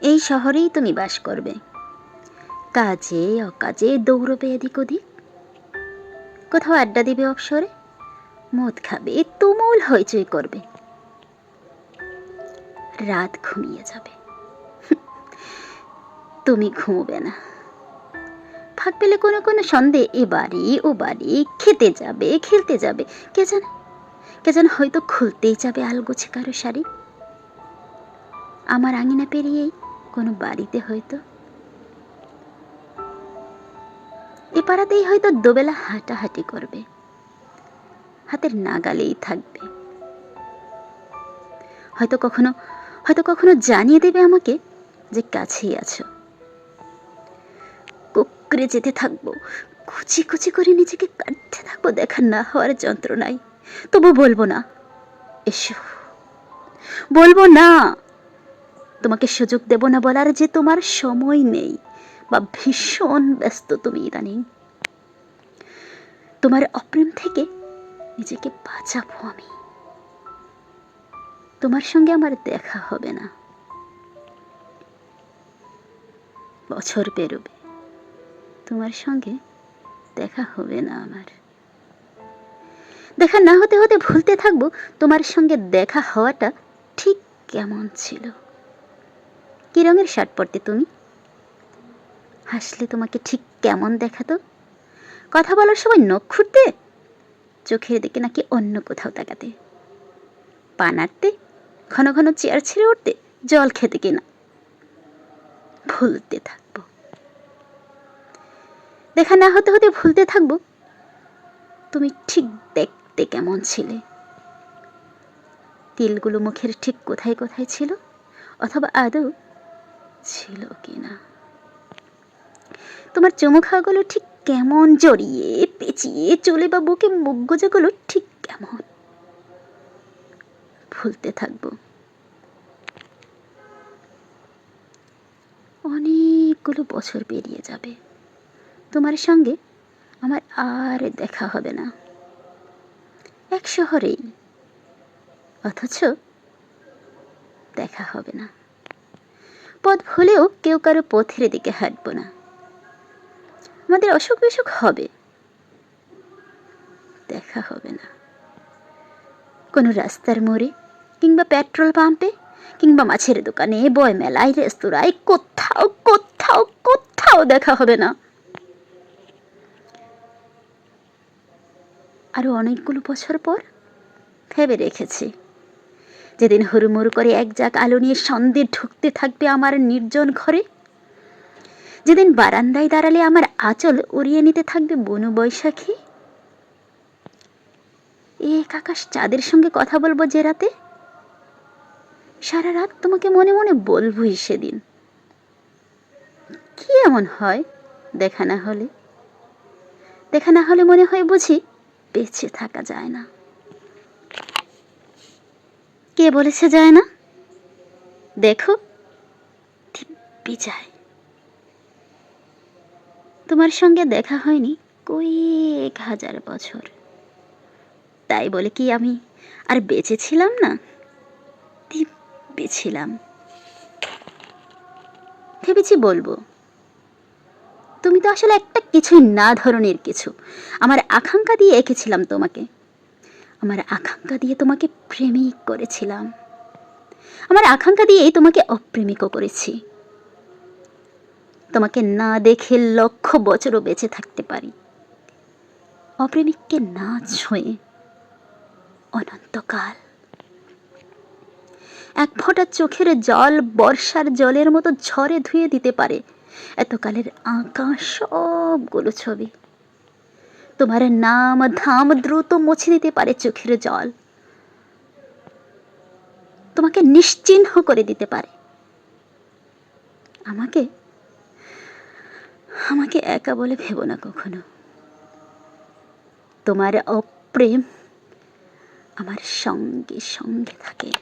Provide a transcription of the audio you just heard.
এই শহরেই তুমি বাস করবে। কাজে অকাজে দৌড়বে এদিক ওদিক। কোথাও আড্ডা দিবে অবসরে, মদ খাবে, তুমুল হইচই করবে। রাত ঘুমিয়ে যাবে। তুমি ঘুমোবে না। ফাঁক পেলে কোনো কোনো সন্দেহ এ বাড়ি ও বাড়ি খেতে যাবে, খেলতে যাবে। কে জানে? কে যেন হয়তো খুলতেই যাবে আলগোছে কারও শাড়ি। আমার আঙিনা পেরিয়েই কোনো বাড়িতে হয়তো? এ পাড়াতেই হয়তো দোবেলা হাঁটাহাঁটি করবে। হাতের নাগালেই থাকবে। হয়তো কখনো হয়তো কখনো জানিয়ে দেবে আমাকে যে কাছেই আছো। কুকরে যেতে থাকব, কুচি কুচি করে নিজেকে কাটতে থাকব, দেখা না হওয়ার যন্ত্রণায়। তবু বলব না, এসো। বলব না। তোমাকে সুযোগ দেব না বলার যে তোমার সময় নেই বা ভীষণ ব্যস্ত তুমি ইদানিং। তোমার অপ্রেম থেকে নিজেকে বাঁচাবো আমি। তোমার সঙ্গে আমার দেখা হবে না। বছর পেরোবে। তোমার সঙ্গে দেখা হবে না আমার। দেখা না হতে হতে ভুলতে থাকব, তোমার সঙ্গে দেখা হওয়াটা ঠিক কেমন ছিল? কি রঙের শার্ট পরতে তুমি? হাসলে তোমাকে ঠিক কেমন দেখাতো? কথা বলার সময় নখ খুঁড়তে? চোখের দিকে নাকি অন্য কোথাও তাকাতে? পা নাড়তে ঘন ঘন চেয়ার ছেড়ে উঠতে? জল খেতে কিনা? ভুলতে থাকব। দেখা না হতে হতে ভুলতে থাকব? তুমি ঠিক দেখতে কেমন ছিলে? তিলগুলো মুখের ঠিক কোথায় কোথায় ছিল? অথবা আদৌ ছিল কি না তোমার চুমু ঠিক কেমন জড়িয়ে পেঁচিয়ে চলে বা বুকে মুখ গোজাগুলো ঠিক কেমন? ভুলতে থাকব। অনেকগুলো বছর পেরিয়ে যাবে। তোমার সঙ্গে আমার আর দেখা হবে না। এক শহরেই। অথচ দেখা হবে না। পথ ভুলেও কেউ কারও পথের দিকে হাঁটবো না। আমাদের অসুখ বিসুখ হবে। দেখা হবে না। কোনো রাস্তার মোড়ে, কিংবা পেট্রোল পাম্পে, কিংবা মাছের দোকানে বয় মেলায় রেস্তোরাঁয়, কোথাও কোথাও কোথাও দেখা হবে না। আরও অনেকগুলো বছর পর ভেবে রেখেছি। যেদিন হুড়ুমুড়ু করে এক জাক আলো নিয়ে সন্দেহ ঢুকতে থাকবে আমার নির্জন ঘরে? যেদিন বারান্দায় দাঁড়ালে আমার আঁচল উড়িয়ে নিতে থাকবে বনু বৈশাখী? এক আকাশ চাঁদের সঙ্গে কথা বলব যে রাতে? সারা রাত তোমাকে মনে মনে বলবোই সেদিন। কি এমন হয়? দেখা না হলে? দেখা না হলে মনে হয় বুঝি বেঁচে থাকা যায় না। কে বলেছে যায় না? দেখো দিব্যি যায় তোমার সঙ্গে দেখা হয়নি কয়েক হাজার বছর। তাই বলে কি আমি আর বেঁচে ছিলাম না? দিব্যি ছিলাম ভেবেছি বলব, তুমি তো আসলে একটা কিছুই না ধরনের কিছু। আমার আকাঙ্ক্ষা দিয়ে এঁকেছিলাম তোমাকে। আমার আকাঙ্ক্ষা দিয়ে তোমাকে প্রেমিক করেছিলাম। আমার আকাঙ্ক্ষা দিয়ে তোমাকে অপ্রেমিকও করেছি। তোমাকে না দেখে লক্ষ বছরও বেঁচে থাকতে পারি। অপ্রেমিককে না ছুঁয়ে অনন্তকাল। এক ফোঁটা চোখের জল বর্ষার জলের মতো ঝরে ধুয়ে দিতে পারে। এতকালের আঁকা সবগুলো ছবি। তোমার নাম ধাম দ্রুত মুছে দিতে পারে চোখের জল। তোমাকে নিশ্চিহ্ন করে দিতে পারে। আমাকে আমাকে একা বলে ভেবো না কখনো। তোমার অপ্রেম আমার সঙ্গে সঙ্গে থাকে।